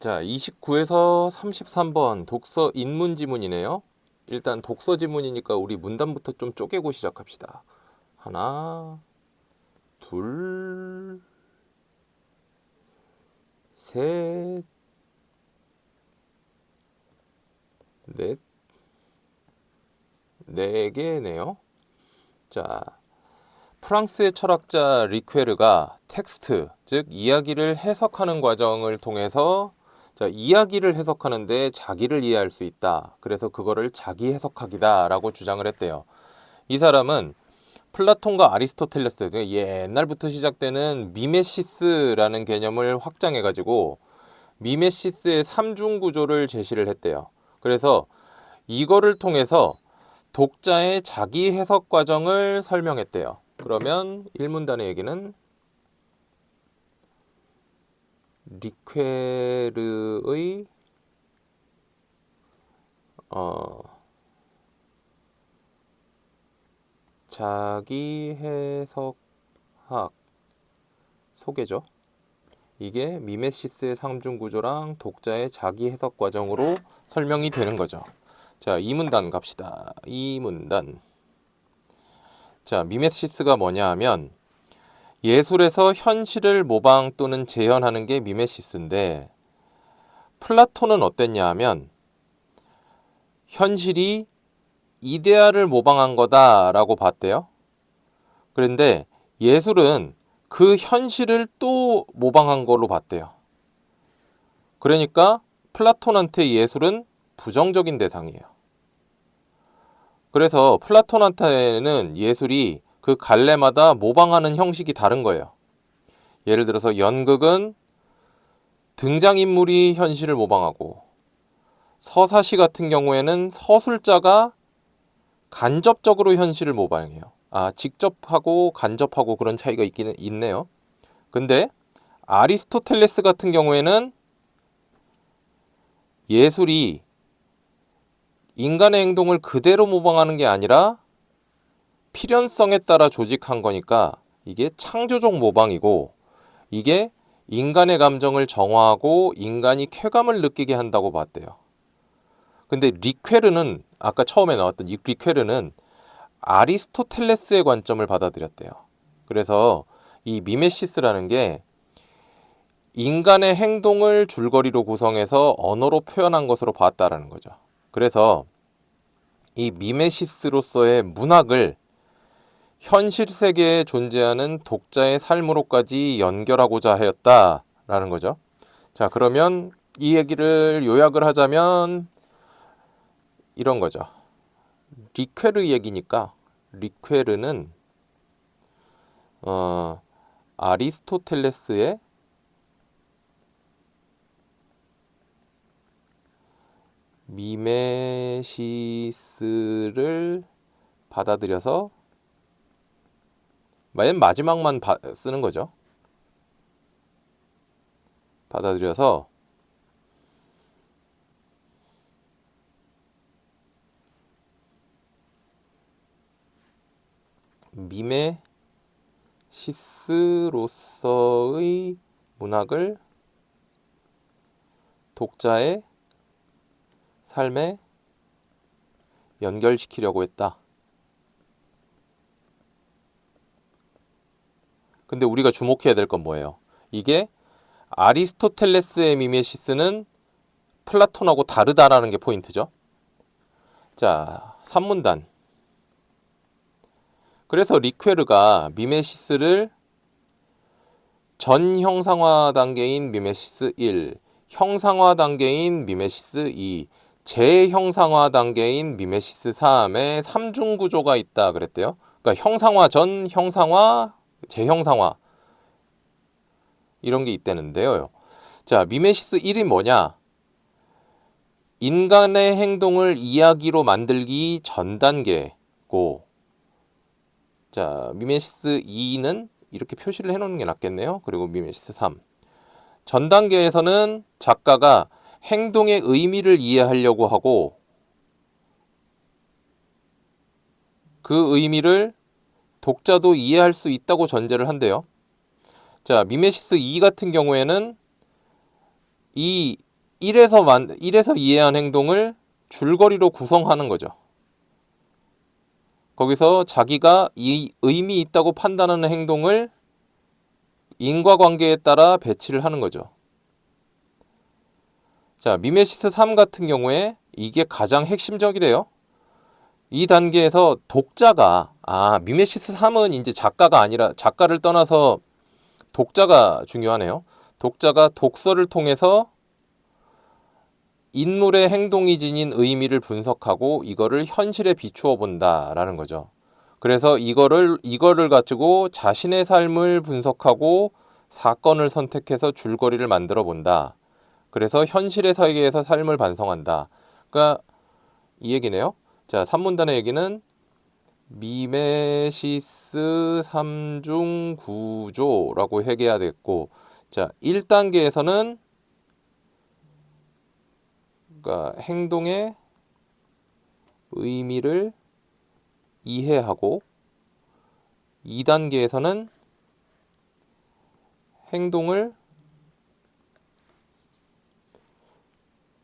자, 29에서 33번 독서 인문 지문이네요. 일단 독서 지문이니까 우리 문단부터 좀 쪼개고 시작합시다. 하나, 둘, 셋, 넷, 네 개네요. 자, 프랑스의 철학자 리퀘르가 텍스트, 즉 이야기를 해석하는 과정을 통해서 자, 이야기를 해석하는데 자기를 이해할 수 있다. 그래서 그거를 자기 해석학이다라고 주장을 했대요. 이 사람은 플라톤과 아리스토텔레스, 그 옛날부터 시작되는 미메시스라는 개념을 확장해가지고 미메시스의 삼중 구조를 제시를 했대요. 그래서 이거를 통해서 독자의 자기 해석 과정을 설명했대요. 그러면 1문단의 얘기는 리퀘르의 어, 자기 해석학 소개죠. 이게 미메시스의 삼중 구조랑 독자의 자기 해석 과정으로 설명이 되는 거죠. 자, 이 문단 갑시다. 이 문단. 자, 미메시스가 뭐냐 하면 예술에서 현실을 모방 또는 재현하는 게 미메시스인데 플라톤은 어땠냐 하면 현실이 이데아를 모방한 거다라고 봤대요. 그런데 예술은 그 현실을 또 모방한 걸로 봤대요. 그러니까 플라톤한테 예술은 부정적인 대상이에요. 그래서 플라톤한테는 예술이 그 갈래마다 모방하는 형식이 다른 거예요. 예를 들어서 연극은 등장인물이 현실을 모방하고 서사시 같은 경우에는 서술자가 간접적으로 현실을 모방해요. 아, 직접하고 간접하고 그런 차이가 있기는 있네요. 근데 아리스토텔레스 같은 경우에는 예술이 인간의 행동을 그대로 모방하는 게 아니라 필연성에 따라 조직한 거니까 이게 창조적 모방이고 이게 인간의 감정을 정화하고 인간이 쾌감을 느끼게 한다고 봤대요. 근데 리퀘르는 아까 처음에 나왔던 이 리퀘르는 아리스토텔레스의 관점을 받아들였대요. 그래서 이 미메시스라는 게 인간의 행동을 줄거리로 구성해서 언어로 표현한 것으로 봤다라는 거죠. 그래서 이 미메시스로서의 문학을 현실 세계에 존재하는 독자의 삶으로까지 연결하고자 하였다라는 거죠. 자, 그러면 이 얘기를 요약을 하자면 이런 거죠. 리퀘르 얘기니까 리퀘르는 어, 아리스토텔레스의 미메시스를 받아들여서 맨 마지막만 바, 쓰는 거죠. 받아들여서 미메시스로서의 문학을 독자의 삶에 연결시키려고 했다. 근데 우리가 주목해야 될 건 뭐예요? 이게 아리스토텔레스의 미메시스는 플라톤하고 다르다라는 게 포인트죠. 자, 3문단. 그래서 리퀘르가 미메시스를 전 형상화 단계인 미메시스 1, 형상화 단계인 미메시스 2, 재형상화 단계인 미메시스 3의 3중 구조가 있다 그랬대요. 그러니까 형상화 전, 형상화, 재형상화 이런 게 있다는데요. 자, 미메시스 1이 뭐냐? 인간의 행동을 이야기로 만들기 전 단계고 자, 미메시스 2는 이렇게 표시를 해 놓는 게 낫겠네요. 그리고 미메시스 3. 전 단계에서는 작가가 행동의 의미를 이해하려고 하고 그 의미를 독자도 이해할 수 있다고 전제를 한대요. 자, 미메시스 2 같은 경우에는 이 1에서 만 1에서 이해한 행동을 줄거리로 구성하는 거죠. 거기서 자기가 이 의미 있다고 판단하는 행동을 인과관계에 따라 배치를 하는 거죠. 자, 미메시스 3 같은 경우에 이게 가장 핵심적이래요. 이 단계에서 독자가 아, 미메시스 3은 이제 작가가 아니라 작가를 떠나서 독자가 중요하네요. 독자가 독서를 통해서 인물의 행동이 지닌 의미를 분석하고 이거를 현실에 비추어 본다라는 거죠. 그래서 이거를 이거를 가지고 자신의 삶을 분석하고 사건을 선택해서 줄거리를 만들어 본다. 그래서 현실의 세계에서 삶을 반성한다. 그러니까 이 얘기네요. 자, 3문단의 얘기는 미메시스 3중 구조라고 해야 되겠고 자, 1단계에서는 그러니까 행동의 의미를 이해하고 2단계에서는 행동을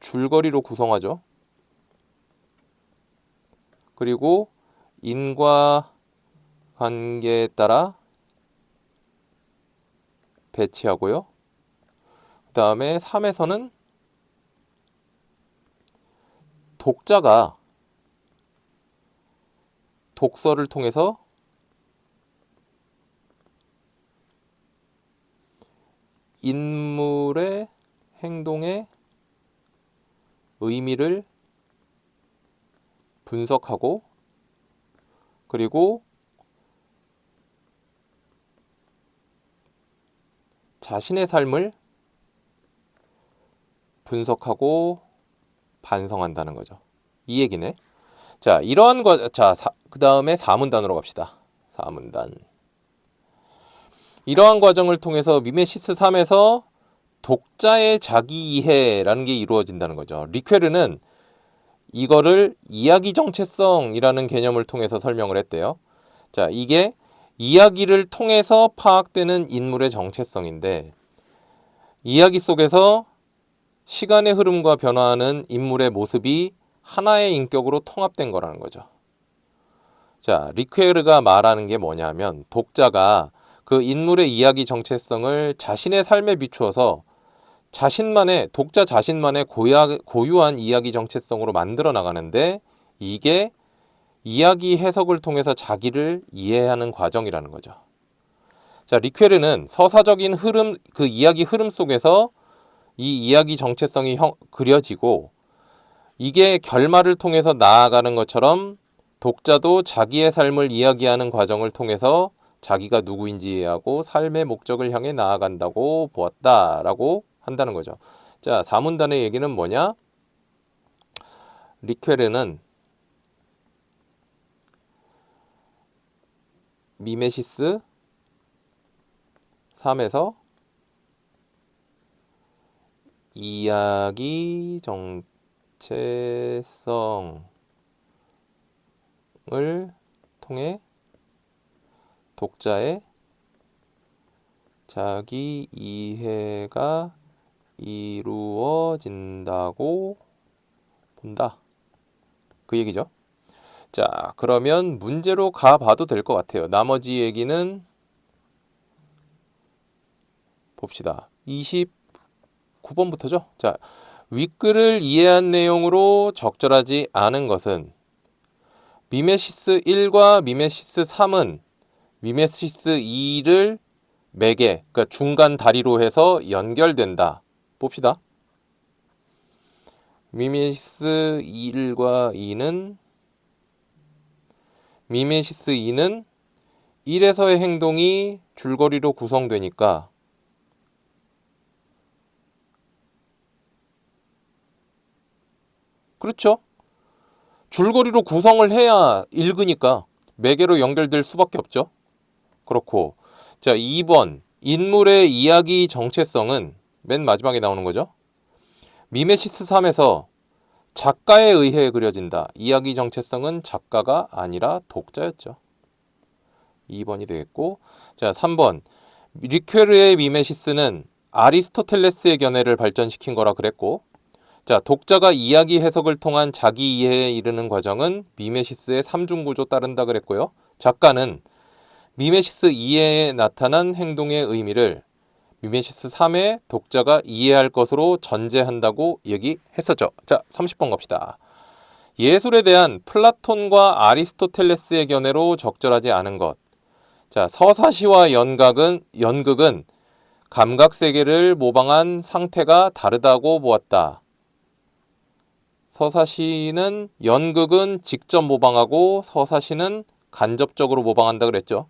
줄거리로 구성하죠. 그리고 인과 관계에 따라 배치하고요. 그 다음에 3에서는 독자가 독서를 통해서 인물의 행동의 의미를 분석하고 그리고 자신의 삶을 분석하고 반성한다는 거죠. 이 얘기네. 자, 이러한 과, 자, 그 다음에 4문단으로 갑시다. 4문단. 이러한 과정을 통해서 미메시스 3에서 독자의 자기 이해라는 게 이루어진다는 거죠. 리퀘르는 이거를 이야기 정체성이라는 개념을 통해서 설명을 했대요. 자, 이게 이야기를 통해서 파악되는 인물의 정체성인데 이야기 속에서 시간의 흐름과 변화하는 인물의 모습이 하나의 인격으로 통합된 거라는 거죠. 자, 리퀘르가 말하는 게 뭐냐면 독자가 그 인물의 이야기 정체성을 자신의 삶에 비추어서 자신만의 독자 자신만의 고야, 고유한 이야기 정체성으로 만들어 나가는데 이게 이야기 해석을 통해서 자기를 이해하는 과정이라는 거죠. 자, 리퀘르는 서사적인 흐름 그 이야기 흐름 속에서 이 이야기 정체성이 형, 그려지고 이게 결말을 통해서 나아가는 것처럼 독자도 자기의 삶을 이야기하는 과정을 통해서 자기가 누구인지 이해하고 삶의 목적을 향해 나아간다고 보았다라고 한다는 거죠. 자, 사문단의 얘기는 뭐냐? 리퀘르는 미메시스 3에서 이야기 정체성을 통해 독자의 자기 이해가 이루어진다고 본다. 그 얘기죠. 자, 그러면 문제로 가봐도 될 것 같아요. 나머지 얘기는 봅시다. 29번부터죠. 자, 윗글을 이해한 내용으로 적절하지 않은 것은 미메시스 1과 미메시스 3은 미메시스 2를 매개, 그러니까 중간 다리로 해서 연결된다. 봅시다. 미메시스 1과 2는 미메시스 2는 1에서의 행동이 줄거리로 구성되니까 그렇죠? 줄거리로 구성을 해야 읽으니까 매개로 연결될 수밖에 없죠. 그렇고 자 2번 인물의 이야기 정체성은 맨 마지막에 나오는 거죠. 미메시스 3에서 작가에 의해 그려진다. 이야기 정체성은 작가가 아니라 독자였죠. 2번이 되겠고 자 3번 리퀘르의 미메시스는 아리스토텔레스의 견해를 발전시킨 거라 그랬고 자, 독자가 이야기 해석을 통한 자기 이해에 이르는 과정은 미메시스의 삼중 구조 따른다 그랬고요. 작가는 미메시스 2회에 나타난 행동의 의미를 미메시스 3회 독자가 이해할 것으로 전제한다고 얘기했었죠. 자, 30번 갑시다. 예술에 대한 플라톤과 아리스토텔레스의 견해로 적절하지 않은 것. 자, 서사시와 연각은 연극은 감각 세계를 모방한 상태가 다르다고 보았다. 서사시는 연극은 직접 모방하고 서사시는 간접적으로 모방한다 그랬죠.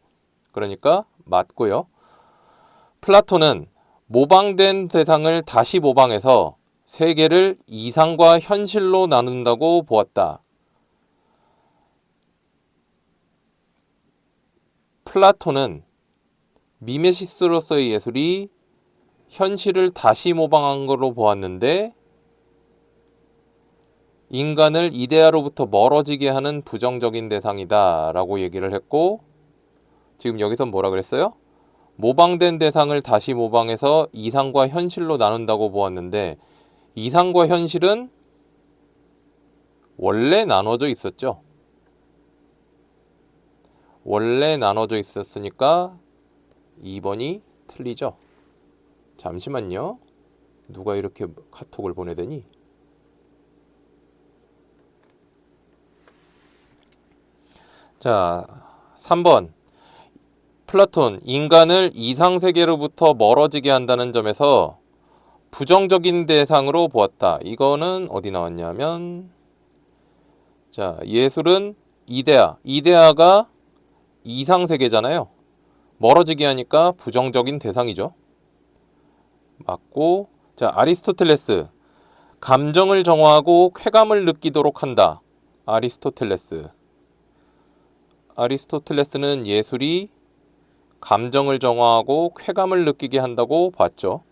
그러니까 맞고요. 플라톤은 모방된 대상을 다시 모방해서 세계를 이상과 현실로 나눈다고 보았다. 플라톤은 미메시스로서의 예술이 현실을 다시 모방한 걸로 보았는데 인간을 이데아로부터 멀어지게 하는 부정적인 대상이다 라고 얘기를 했고 지금 여기서 뭐라 그랬어요? 모방된 대상을 다시 모방해서 이상과 현실로 나눈다고 보았는데 이상과 현실은 원래 나눠져 있었죠. 원래 나눠져 있었으니까 2번이 틀리죠. 잠시만요. 누가 이렇게 카톡을 보내더니 자, 3번. 플라톤, 인간을 이상 세계로부터 멀어지게 한다는 점에서 부정적인 대상으로 보았다. 이거는 어디 나왔냐면 자, 예술은 이데아. 이데아가 이상 세계잖아요. 멀어지게 하니까 부정적인 대상이죠. 맞고 자, 아리스토텔레스. 감정을 정화하고 쾌감을 느끼도록 한다. 아리스토텔레스. 아리스토텔레스는 예술이 감정을 정화하고 쾌감을 느끼게 한다고 봤죠.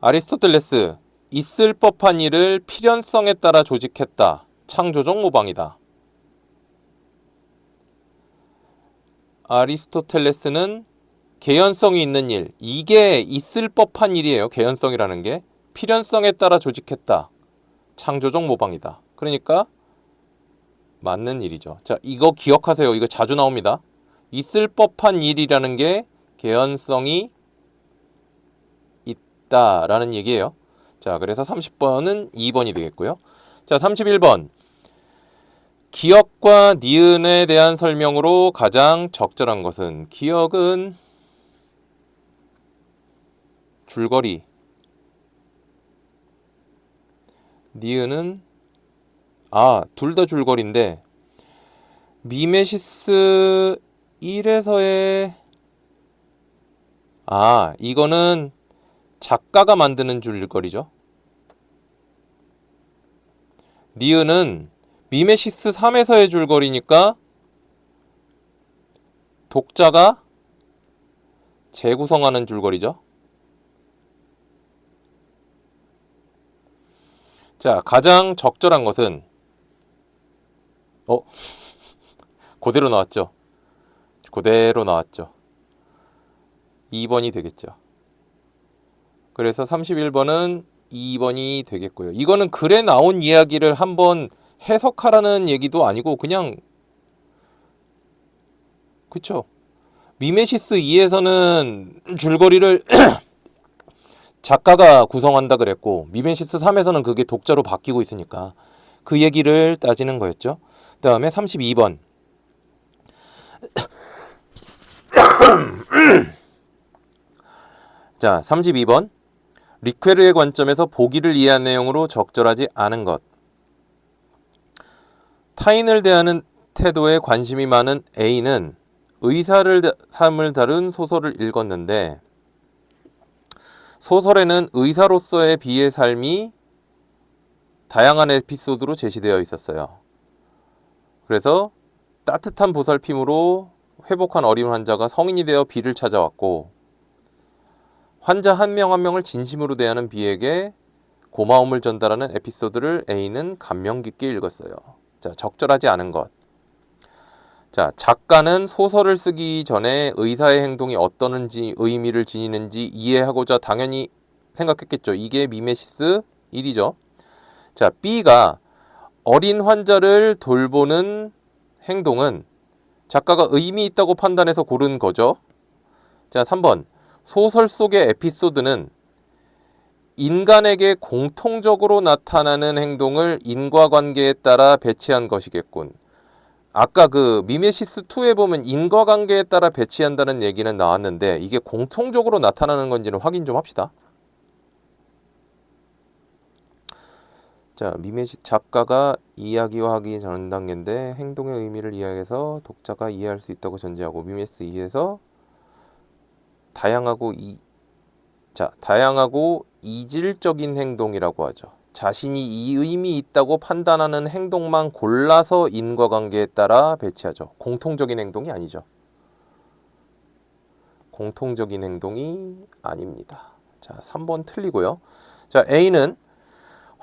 아리스토텔레스 있을 법한 일을 필연성에 따라 조직했다. 창조적 모방이다. 아리스토텔레스는 개연성이 있는 일, 이게 있을 법한 일이에요. 개연성이라는 게 필연성에 따라 조직했다. 창조적 모방이다. 그러니까 맞는 일이죠. 자, 이거 기억하세요. 이거 자주 나옵니다. 있을 법한 일이라는 게 개연성이 있다라는 얘기예요. 자, 그래서 30번은 2번이 되겠고요. 자, 31번. 기억과 니은에 대한 설명으로 가장 적절한 것은 기억은 줄거리 니은은 아, 둘 다 줄거리인데 미메시스 1에서의 아, 이거는 작가가 만드는 줄거리죠. 니은은 미메시스 3에서의 줄거리니까 독자가 재구성하는 줄거리죠. 자, 가장 적절한 것은 어? 그대로 나왔죠. 그대로 나왔죠. 2번이 되겠죠. 그래서 31번은 2번이 되겠고요. 이거는 글에 나온 이야기를 한번 해석하라는 얘기도 아니고 그냥 그쵸 미메시스 2에서는 줄거리를 작가가 구성한다 그랬고 미메시스 3에서는 그게 독자로 바뀌고 있으니까 그 얘기를 따지는 거였죠. 그 다음에 32번. 자, 32번. 리퀘르의 관점에서 보기를 이해한 내용으로 적절하지 않은 것. 타인을 대하는 태도에 관심이 많은 A는 의사를 삶을 다룬 소설을 읽었는데 소설에는 의사로서의 비의 삶이 다양한 에피소드로 제시되어 있었어요. 그래서 따뜻한 보살핌으로 회복한 어린 환자가 성인이 되어 비를 찾아왔고 환자 한명한 명을 진심으로 대하는 비에게 고마움을 전달하는 에피소드를 A는 감명 깊게 읽었어요. 자, 적절하지 않은 것. 자, 작가는 소설을 쓰기 전에 의사의 행동이 어떠는지 의미를 지니는지 이해하고자 당연히 생각했겠죠. 이게 미메시스 1이죠. 자, B가 어린 환자를 돌보는 행동은 작가가 의미 있다고 판단해서 고른 거죠. 자, 3번. 소설 속의 에피소드는 인간에게 공통적으로 나타나는 행동을 인과관계에 따라 배치한 것이겠군. 아까 그 미메시스 2에 보면 인과관계에 따라 배치한다는 얘기는 나왔는데 이게 공통적으로 나타나는 건지는 확인 좀 합시다. 자, 미메시 작가가 이야기화하기 전 단계인데 행동의 의미를 이해해서 독자가 이해할 수 있다고 전제하고 미메시스 2에서 다양하고 이 자, 다양하고 이질적인 행동이라고 하죠. 자신이 이 의미 있다고 판단하는 행동만 골라서 인과관계에 따라 배치하죠. 공통적인 행동이 아니죠. 공통적인 행동이 아닙니다. 자, 3번 틀리고요. 자, A는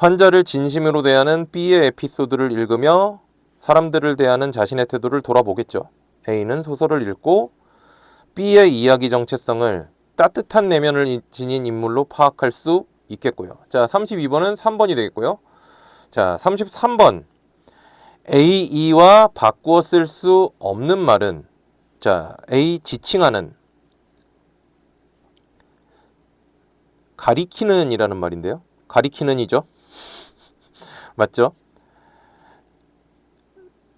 환자를 진심으로 대하는 B의 에피소드를 읽으며 사람들을 대하는 자신의 태도를 돌아보겠죠. A는 소설을 읽고 B의 이야기 정체성을 따뜻한 내면을 지닌 인물로 파악할 수 있겠고요. 자, 32번은 3번이 되겠고요. 자, 33번. A, E와 바꾸어 쓸 수 없는 말은 자, A 지칭하는 가리키는 이라는 말인데요. 가리키는이죠. 맞죠?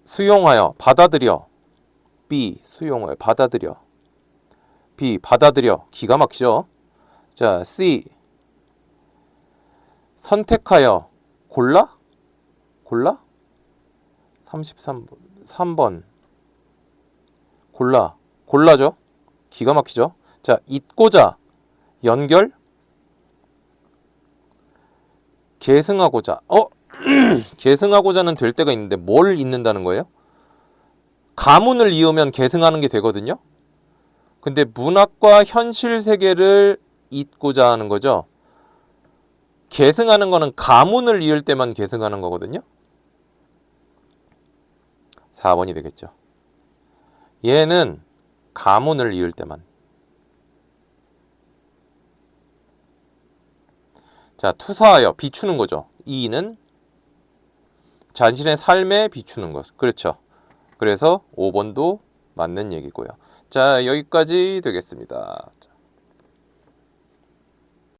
수용하여 받아들여. B 수용하여 받아들여. B 받아들여. 기가 막히죠. 자 C. 선택하여. 골라? 골라? 33번 3번. 골라. 골라죠. 기가 막히죠. 자 잊고자. 연결. 계승하고자. 어 계승하고자는 될 때가 있는데 뭘 잊는다는 거예요? 가문을 이으면 계승하는 게 되거든요. 근데 문학과 현실 세계를 잊고자 하는 거죠. 계승하는 거는 가문을 이을 때만 계승하는 거거든요. 4번이 되겠죠. 얘는 가문을 이을 때만. 자, 투사하여 비추는 거죠. 이는 자신의 삶에 비추는 것. 그렇죠. 그래서 5번도 맞는 얘기고요. 자, 여기까지 되겠습니다. 자.